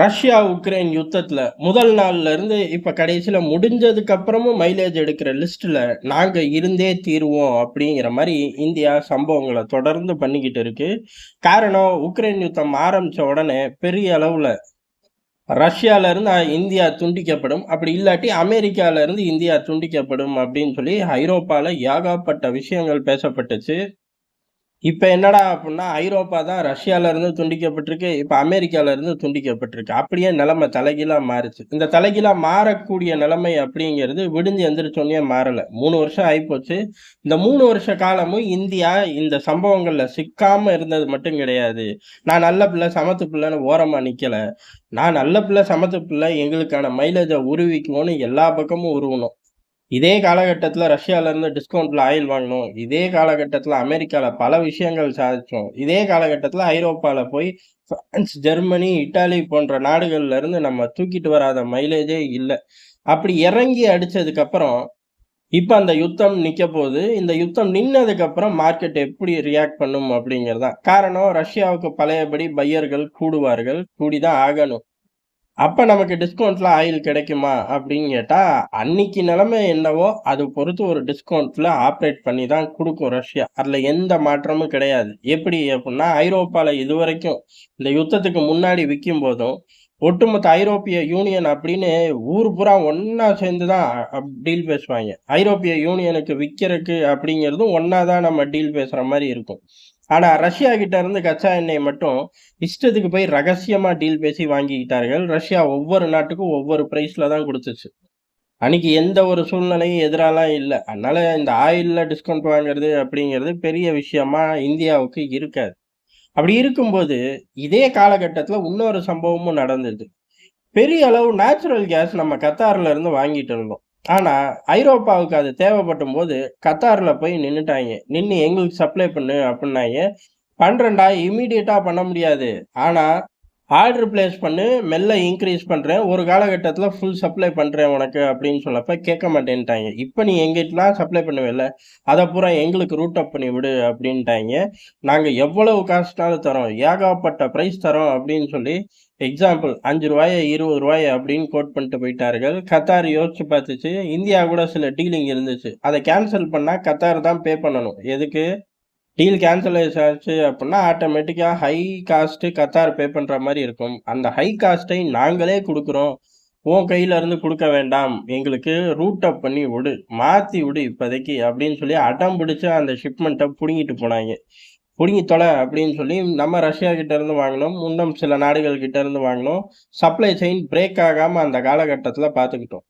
Russia Ukraine யுத்தத்தில் முதல் நாள்ல இருந்து இப்போ கடைசியில் முடிஞ்சதுக்கு அப்புறமும் மைலேஜ் எடுக்கிற லிஸ்ட்ல நாங்கள் இருந்தே தீருவோம் அப்படிங்கிற மாதிரி இந்தியா சம்பவங்களை தொடர்ந்து பண்ணிக்கிட்டு இருக்கு. காரணம் உக்ரைன் யுத்தம் ஆரம்பித்த உடனே பெரிய அளவில் ரஷ்யால இருந்து இந்தியா துண்டிக்கப்படும். அப்படி இல்லாட்டி அமெரிக்காவிலேருந்து இந்தியா துண்டிக்கப்படும் அப்படின்னு சொல்லி ஐரோப்பாவில் ஏகப்பட்ட விஷயங்கள் பேசப்பட்டுச்சு. இப்போ என்னடா அப்படின்னா ஐரோப்பா தான் ரஷ்யால இருந்து துண்டிக்கப்பட்டிருக்கு இப்போ அமெரிக்கால இருந்து துண்டிக்கப்பட்டிருக்கு. அப்படியே நிலைமை தலைகீழாக மாறுச்சு. இந்த தலைகீழாக மாறக்கூடிய நிலைமை அப்படிங்கிறது விடிஞ்சு எந்திரிச்சோன்னே மாறலை. மூணு வருஷம் ஆகிப்போச்சு இந்த மூணு வருஷ காலமும் இந்தியா இந்த சம்பவங்களில் சிக்காமல் இருந்தது மட்டும் கிடையாது. நான் நல்ல பிள்ளை சமத்து பிள்ளைன்னு ஓரமாக நிற்கலை நான் நல்ல பிள்ளை சமத்து பிள்ளை எங்களுக்கான மைலேஜை உருவிக்கணும்னு எல்லா பக்கமும் உருவணும். இதே காலகட்டத்தில் ரஷ்யாவிலேருந்து டிஸ்கவுண்ட்டில் ஆயில் வாங்கினோம் இதே காலகட்டத்தில் அமெரிக்காவில் பல விஷயங்கள் சாதித்தோம் இதே காலகட்டத்தில் ஐரோப்பாவில் போய் பிரான்ஸ் ஜெர்மனி இட்டாலி போன்ற நாடுகள்லேருந்து நம்ம தூக்கிட்டு வராத மைலேஜே இல்லை. அப்படி இறங்கி அடித்ததுக்கப்புறம் இப்போ அந்த யுத்தம் நிற்க போகுது இந்த யுத்தம் நின்னதுக்கப்புறம் மார்க்கெட் எப்படி ரியாக்ட் பண்ணும் அப்படிங்கிறதான் காரணம் ரஷ்யாவுக்கு பழையபடி பையர்கள் கூடுவார்கள். கூடிதான் ஆகணும். அப்போ நமக்கு டிஸ்கவுண்ட்ல ஆயில் கிடைக்குமா அப்படின்னு கேட்டால் அன்னைக்கு நிலைமை என்னவோ அது பொறுத்து ஒரு டிஸ்கவுண்ட்ல ஆப்ரேட் பண்ணி தான் கொடுக்கும் ரஷ்யா. அதில் எந்த மாற்றமும் கிடையாது. எப்படி அப்படின்னா இது இதுவரைக்கும் இந்த யுத்தத்துக்கு முன்னாடி விற்கும் போதும் ஒட்டுமொத்த ஐரோப்பிய யூனியன் அப்படின்னு ஊர் பூரா ஒன்றா சேர்ந்து தான் டீல் பேசுவாங்க. ஐரோப்பிய யூனியனுக்கு விற்கிறதுக்கு அப்படிங்கிறதும் ஒன்றா தான் நம்ம டீல் பேசுகிற மாதிரி இருக்கும். ஆனா ரஷ்யா கிட்ட இருந்து கச்சா எண்ணெய் மட்டும் இஷ்டத்துக்கு போய் ரகசியமா டீல் பேசி வாங்கிக்கிட்டார்கள். ரஷ்யா ஒவ்வொரு நாட்டுக்கும் ஒவ்வொரு பிரைஸ்ல தான் கொடுத்துச்சு. அன்னைக்கு எந்த ஒரு சூழ்நிலையும் எதிராலாம் இல்லை. அதனால இந்த ஆயில்ல டிஸ்கவுண்ட் வாங்குறது அப்படிங்கிறது பெரிய விஷயமா இந்தியாவுக்கு இருக்காது. அப்படி இருக்கும்போது இதே காலகட்டத்தில் இன்னொரு சம்பவமும் நடந்தது. பெரிய அளவு நேச்சுரல் கேஸ் நம்ம கத்தாரில் இருந்து வாங்கிட்டு இருந்தோம். ஆனால் ஐரோப்பாவுக்கு அது தேவைப்படும் போது கத்தாரில் போய் நின்றுட்டாங்க நின்று எங்களுக்கு சப்ளை பண்ணு அப்படின்னாங்க. பண்றேன்டா இமீடியட்டாக பண்ண முடியாது. ஆனால் ஆர்டர் பிளேஸ் பண்ணு மெல்ல இன்க்ரீஸ் பண்ணுறேன் ஒரு காலகட்டத்தில் ஃபுல் சப்ளை பண்ணுறேன் உனக்கு அப்படின்னு சொல்லப்ப கேட்க மாட்டேன்ட்டாங்க. இப்போ நீ எங்கிட்டலாம் சப்ளை பண்ணுவேல அதை பூரா எங்களுக்கு ரூட் அப் பண்ணி விடு அப்படின்ட்டாங்க. நாங்கள் எவ்வளவு காசுனாலும் தரோம். ஏகப்பட்ட ப்ரைஸ் தரோம் அப்படின்னு சொல்லி எக்ஸாம்பிள் அஞ்சு ரூபாயை இருபது ரூபாய் அப்படின்னு கோட் பண்ணிட்டு போயிட்டார்கள். கத்தார் யோசிச்சு பார்த்துச்சு. இந்தியா கூட சில டீலிங் இருந்துச்சு. அதை கேன்சல் பண்ணால் கத்தார் தான் பே பண்ணணும். எதுக்கு? டீல் கேன்சல் ஆச்சு அப்படின்னா ஆட்டோமேட்டிக்காக ஹை காஸ்ட்டு கத்தார் பே பண்ணுற மாதிரி இருக்கும். அந்த ஹை காஸ்ட்டை நாங்களே கொடுக்குறோம். உன் கையிலேருந்து கொடுக்க வேண்டாம். எங்களுக்கு ரூட் அப் பண்ணி விடு. மாற்றி விடு இப்போதைக்கு அப்படின்னு சொல்லி அடம் பிடிச்சி அந்த ஷிப்மெண்ட்டை பிடுங்கிட்டு போனாங்க. பிடுங்கி தொலை அப்படின்னு சொல்லி நம்ம ரஷ்யா கிட்டேருந்து வாங்கினோம். இன்னும் சில நாடுகள் கிட்டேருந்து வாங்கினோம். சப்ளை செயின் பிரேக் ஆகாமல் அந்த காலகட்டத்தில் பார்த்துக்கிட்டோம்.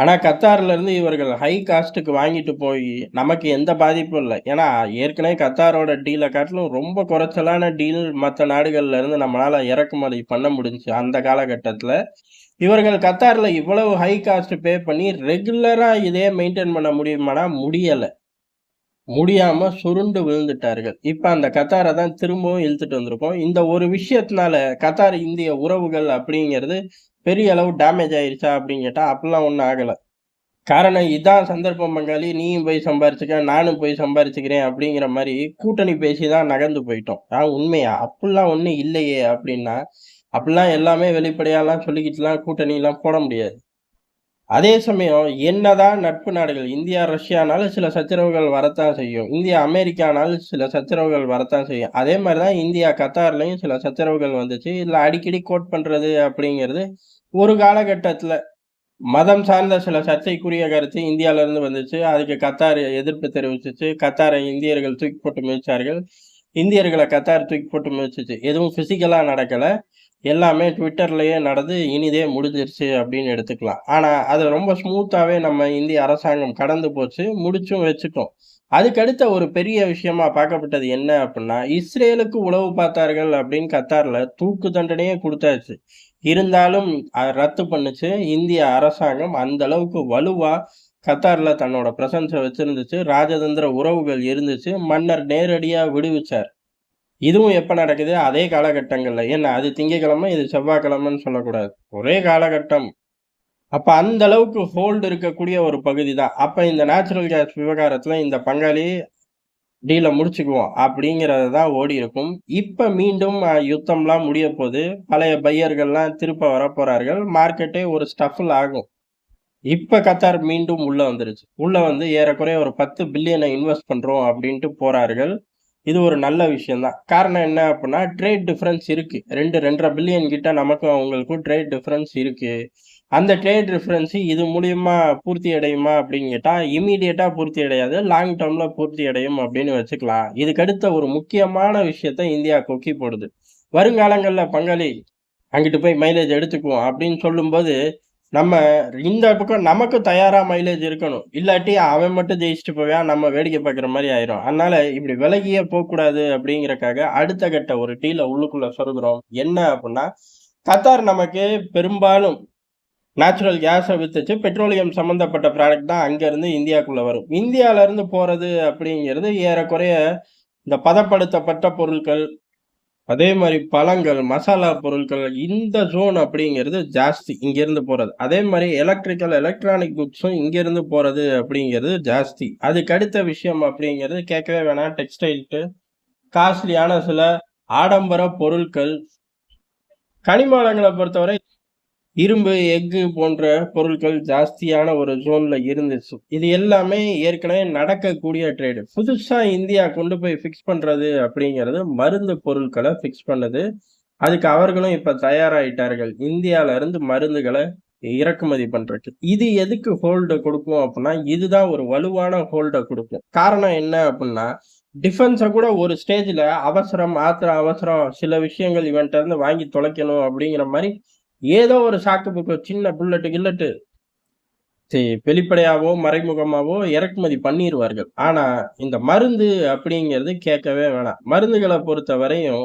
ஆனால் கத்தார்லேருந்து இவர்கள் ஹை காஸ்ட்டுக்கு வாங்கிட்டு போய் நமக்கு எந்த பாதிப்பும் இல்லை. ஏன்னா ஏற்கனவே கத்தாரோட டீலை காட்டிலும் ரொம்ப குறைச்சலான டீல் மற்ற நாடுகள்லேருந்து நம்மளால் இறக்குமதி பண்ண முடிஞ்சுச்சு அந்த காலகட்டத்தில். இவர்கள் கத்தாரில் இவ்வளவு ஹை காஸ்ட் பே பண்ணி ரெகுலராக இதே மெயின்டைன் பண்ண முடியுமானா முடியலை. முடியாமல் சுருண்டு விழுந்துட்டார்கள். இப்போ அந்த கத்தாரை தான் திரும்பவும் இழுத்துட்டு வந்திருக்கோம். இந்த ஒரு விஷயத்தினால கத்தார் இந்திய உறவுகள் அப்படிங்கிறது பெரிய அளவு டேமேஜ் ஆயிருச்சா அப்படின்னு கேட்டால் அப்படிலாம் ஒன்றும் ஆகலை. காரணம் இதான் சந்தர்ப்பம் பங்காளி. நீயும் போய் சம்பாரிச்சுக்க நானும் போய் சம்பாரிச்சுக்கிறேன் அப்படிங்கிற மாதிரி கூட்டணி பேசி தான் நகர்ந்து போயிட்டோம். ஆ உண்மையா? அப்படிலாம் ஒன்றும் இல்லையே அப்படின்னா அப்படிலாம் எல்லாமே வெளிப்படையாலாம் சொல்லிக்கிட்டுலாம் கூட்டணிலாம் போட முடியாது. அதே சமயம் என்னதான் நட்பு நாடுகள் இந்தியா ரஷ்யானாலும் சில சச்சரவுகள் வரத்தான் செய்யும். இந்தியா அமெரிக்கானாலும் சில சச்சரவுகள் வரத்தான் செய்யும். அதே மாதிரி தான் இந்தியா கத்தார்லையும் சில சச்சரவுகள் வந்துச்சு. இதில் அடிக்கடி கோட் பண்ணுறது அப்படிங்கிறது ஒரு காலகட்டத்தில் மதம் சார்ந்த சில சர்ச்சைக்குரிய கருத்து இந்தியாவிலேருந்து வந்துச்சு. அதுக்கு கத்தார் எதிர்ப்பு தெரிவிச்சிச்சு. கத்தாரை இந்தியர்கள் தூக்கி போட்டு முயற்சார்கள் இந்தியர்களை கத்தார் தூக்கி போட்டு முடிச்சிச்சு எதுவும் ஃபிசிக்கலாக நடக்கலை. எல்லாமே ட்விட்டர்லேயே நடந்து இனிதே முடிஞ்சிருச்சு அப்படின்னு எடுத்துக்கலாம். ஆனால் அதை ரொம்ப ஸ்மூத்தாகவே நம்ம இந்திய அரசாங்கம் கடந்து போச்சு. முடிச்சும் வச்சுட்டோம். அதுக்கடுத்த ஒரு பெரிய விஷயமா பார்க்கப்பட்டது என்ன அப்படின்னா இஸ்ரேலுக்கு உளவு பார்த்தார்கள் அப்படின்னு கத்தாரில் தூக்கு தண்டனையே கொடுத்தாச்சு. இருந்தாலும் ரத்து பண்ணுச்சு இந்திய அரசாங்கம். அந்த அளவுக்கு வலுவாக கத்தாரில் தன்னோட பிரசன்ஸை வச்சுருந்துச்சு ராஜதந்திர உறவுகள் இருந்துச்சு மன்னர் நேரடியாக விடுவிச்சார். இதுவும் எப்போ நடக்குது? அதே காலகட்டங்களில். என்ன அது திங்கக்கிழமை இது செவ்வாய்க்கிழமைன்னு சொல்லக்கூடாது. ஒரே காலகட்டம். அப்போ அந்த அளவுக்கு ஹோல்டு இருக்கக்கூடிய ஒரு பகுதி தான் அப்போ இந்த நேச்சுரல் கேஸ் விவகாரத்தில் இந்த பங்காளி டீல முடிச்சுக்குவோம். அப்படிங்கிறது தான் ஓடி இருக்கும். இப்போ மீண்டும் யுத்தம்லாம் முடிய போது பழைய பையர்கள்லாம் திருப்ப வர மார்க்கெட்டே ஒரு ஸ்டஃபில் ஆகும். இப்ப கத்தார் மீண்டும் உள்ள வந்துருச்சு. உள்ள வந்து ஏறக்குறைய ஒரு பத்து பில்லியனை இன்வெஸ்ட் பண்றோம் அப்படின்ட்டு போறார்கள். இது ஒரு நல்ல விஷயம்தான். காரணம் என்ன அப்படின்னா ட்ரேட் டிஃபரன்ஸ் இருக்கு. ரெண்டு ரெண்டரை பில்லியன் கிட்ட நமக்கும் அவங்களுக்கும் ட்ரேட் டிஃபரன்ஸ் இருக்கு. அந்த ட்ரேட் டிஃபரன்ஸ் இது மூலியமா பூர்த்தி அடையுமா அப்படின்னு கேட்டால் இமீடியட்டா பூர்த்தி அடையாது லாங் டேர்ம்ல பூர்த்தி அடையும் அப்படின்னு வச்சுக்கலாம். இதுக்கடுத்த ஒரு முக்கியமான விஷயத்த இந்தியா கொக்கி போடுது. வருங்காலங்களில் பங்காளி அங்கிட்டு போய் மைலேஜ் எடுத்துக்குவோம் அப்படின்னு சொல்லும்போது நம்ம இந்த பக்கம் நமக்கு தயாரா மைலேஜ் இருக்கணும். இல்லாட்டி அவன் மட்டும் ஜெயிச்சுட்டு போவான் நம்ம வேடிக்கை பார்க்குற மாதிரி ஆயிரும். அதனால இப்படி விலகியே போகக்கூடாது அப்படிங்கறக்காக அடுத்த கட்ட ஒரு டீல உள்ளுக்குள்ள சொருகிறோம். என்ன அப்படின்னா கத்தார் நமக்கு பெரும்பாலும் நேச்சுரல் கேஸை வித்துச்சு பெட்ரோலியம் சம்மந்தப்பட்ட ப்ராடக்ட் தான் அங்கேருந்து இந்தியாவுக்குள்ளே வரும். இந்தியாவிலேருந்து போகிறது அப்படிங்கிறது ஏறக்குறைய இந்த பதப்படுத்தப்பட்ட பொருட்கள் அதே மாதிரி பழங்கள் மசாலா பொருட்கள் இந்த ஜோன் அப்படிங்கிறது ஜாஸ்தி இங்கேருந்து போகிறது அதே மாதிரி எலக்ட்ரிக்கல் எலக்ட்ரானிக் குட்ஸும் இங்கேருந்து போகிறது அப்படிங்கிறது ஜாஸ்தி. அதுக்கு அடுத்த விஷயம் அப்படிங்கிறது கேட்கவே வேணாம். டெக்ஸ்டைல்ட்டு காஸ்ட்லியான சில ஆடம்பர பொருட்கள். கனிமவளங்களை பொறுத்தவரை இரும்பு எஃகு போன்ற பொருட்கள் ஜாஸ்தியான ஒரு ஜோன்ல இருந்துச்சு. இது எல்லாமே ஏற்கனவே நடக்கக்கூடிய ட்ரேடு புதுசா இந்தியா கொண்டு போய் ஃபிக்ஸ் பண்றது அப்படிங்கிறது மருந்து பொருட்களை ஃபிக்ஸ் பண்ணுது. அதுக்கு அவர்களும் இப்ப தயாராயிட்டார்கள். இந்தியால இருந்து மருந்துகளை இறக்குமதி பண்றதுக்கு. இது எதுக்கு ஹோல்டு கொடுக்கும் அப்படின்னா இதுதான் ஒரு வலுவான ஹோல்டை கொடுக்கும். காரணம் என்ன அப்படின்னா டிஃபென்ஸை கூட ஒரு ஸ்டேஜில் அவசரம் ஆத்திரம் அவசரம் சில விஷயங்கள் இவன்ட்ட இருந்து வாங்கி தொலைக்கணும் அப்படிங்கிற மாதிரி ஏதோ ஒரு சாக்கு புக்கு சின்ன புல்லட்டு கில்லட்டு சரி, வெளிப்படையாவோ மறைமுகமாவோ இறக்குமதி பண்ணிடுவார்கள் ஆனா இந்த மருந்து அப்படிங்கிறது கேட்கவே வேணாம். மருந்துகளை பொறுத்த வரையும்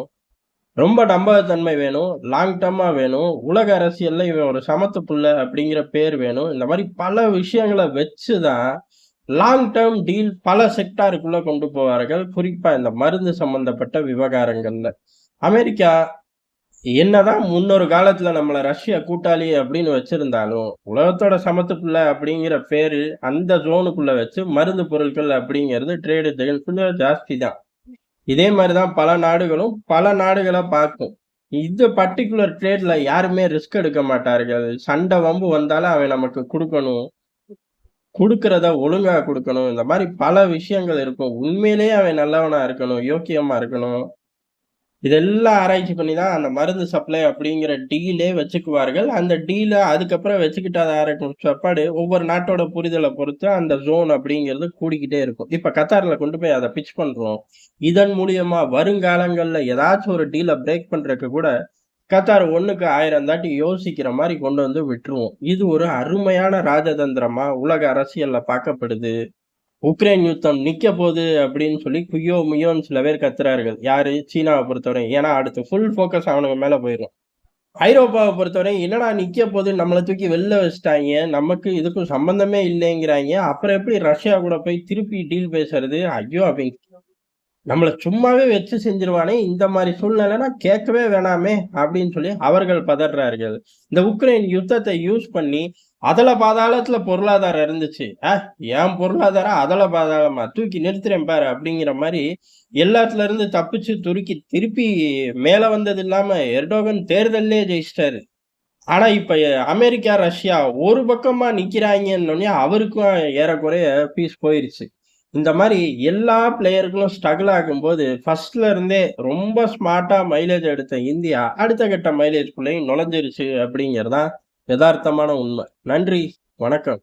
ரொம்ப நம்பகத்தன்மை வேணும் லாங் டர்மா வேணும் உலக அரசியல்ல இவன் ஒரு சமத்து புள்ள அப்படிங்கிற பேர் வேணும். இந்த மாதிரி பல விஷயங்களை வச்சுதான் லாங் டேர்ம் டீல் பல செக்டாருக்குள்ள கொண்டு போவார்கள். குறிப்பா இந்த மருந்து சம்பந்தப்பட்ட விவகாரங்கள்ல. அமெரிக்கா என்னதான் முன்னொரு காலத்துல நம்மள ரஷ்யா கூட்டாளி அப்படின்னு வச்சிருந்தாலும் உலகத்தோட சமத்து பிள்ளை அப்படிங்கிற பேரு அந்த ஜோனுக்குள்ள வச்சு மருந்து பொருட்கள் அப்படிங்கிறது ட்ரேடு கொஞ்சம் ஜாஸ்தி தான் இதே மாதிரிதான் பல நாடுகளும் பல நாடுகளை பார்க்கும். இது பர்டிகுலர் ட்ரேட்ல யாருமே ரிஸ்க் எடுக்க மாட்டார்கள். சண்டை வம்பு வந்தாலும் அவன் நமக்கு கொடுக்கணும். கொடுக்கறத ஒழுங்கா கொடுக்கணும். இந்த மாதிரி பல விஷயங்கள் இருக்கும். உண்மையிலேயே அவன் நல்லவனா இருக்கணும் யோக்கியமா இருக்கணும். இதெல்லாம் ஆராய்ச்சி பண்ணி தான் அந்த மருந்து சப்ளை அப்படிங்கிற டீலே வச்சுக்குவார்கள். அந்த டீலை அதுக்கப்புறம் வச்சுக்கிட்டு அதை வச்சுக்கிட்டாத சப்பாடு ஒவ்வொரு நாட்டோட புரிதலை பொறுத்து அந்த ஜோன் அப்படிங்கிறது கூடிக்கிட்டே இருக்கும். இப்போ கத்தாரில் கொண்டு போய் அதை பிச் பண்ணுறோம் இதன் மூலியமா வருங்காலங்களில் ஏதாச்சும் ஒரு டீலை பிரேக் பண்ணுறதுக்கு கூட கத்தார் ஒன்றுக்கு ஆயிரம் தாட்டி யோசிக்கிற மாதிரி கொண்டு வந்து விட்டுருவோம். இது ஒரு அருமையான ராஜதந்திரமாக உலக அரசியலில் பார்க்கப்படுது. உக்ரைன் யுத்தம் நிற்க போகுது அப்படின்னு சொல்லி குயோ முயோன்னு சில பேர் கத்துறார்கள். யாரு? சீனாவை பொறுத்தவரை ஏன்னா அடுத்து ஃபுல் ஃபோக்கஸ் அவனுக்கு மேலே போயிடும் ஐரோப்பாவை பொறுத்தவரை என்னடா நிற்க போகுது நம்மளை தூக்கி வெளில வச்சுட்டாங்க. நமக்கு இதுக்கும் சம்பந்தமே இல்லைங்கிறாங்க. அப்புறம் எப்படி ரஷ்யா கூட போய் திருப்பி டீல் பேசுறது? ஐயோ அப்படின்னு நம்மளை சும்மாவே வச்சு செஞ்சிருவானே இந்த மாதிரி சூழ்நிலைனா கேட்கவே வேணாமே அப்படின்னு சொல்லி அவர்கள் பதறார்கள். இந்த உக்ரைன் யுத்தத்தை யூஸ் பண்ணி அதல பாதாளத்துல பொருளாதாரம் இருந்துச்சு. ஆ என் பொருளாதாரம் அதல பாதாளமா? தூக்கி நிறுத்துறேன் பாரு அப்படிங்கிற மாதிரி எல்லாத்துல இருந்து தப்பிச்சு துருக்கி திருப்பி மேல வந்தது இல்லாம எர்டோகன் தேர்தல்லே ஜெயிச்சிட்டாரு. ஆனா இப்ப அமெரிக்கா ரஷ்யா ஒரு பக்கமா நிக்கிறாங்கன்னு அவருக்கும் ஏறக்குறைய பீஸ் போயிருச்சு. இந்த மாதிரி எல்லா பிளேயர்களும் ஸ்ட்ரகிள் ஆகும்போது ஃபர்ஸ்ட்ல இருந்தே ரொம்ப ஸ்மார்ட்டா மைலேஜ் எடுத்த இந்தியா அடுத்த கட்ட மைலேஜ்குள்ளேயும் நுழைஞ்சிருச்சு அப்படிங்கிறதான் யதார்த்தமான உண்மை. நன்றி வணக்கம்.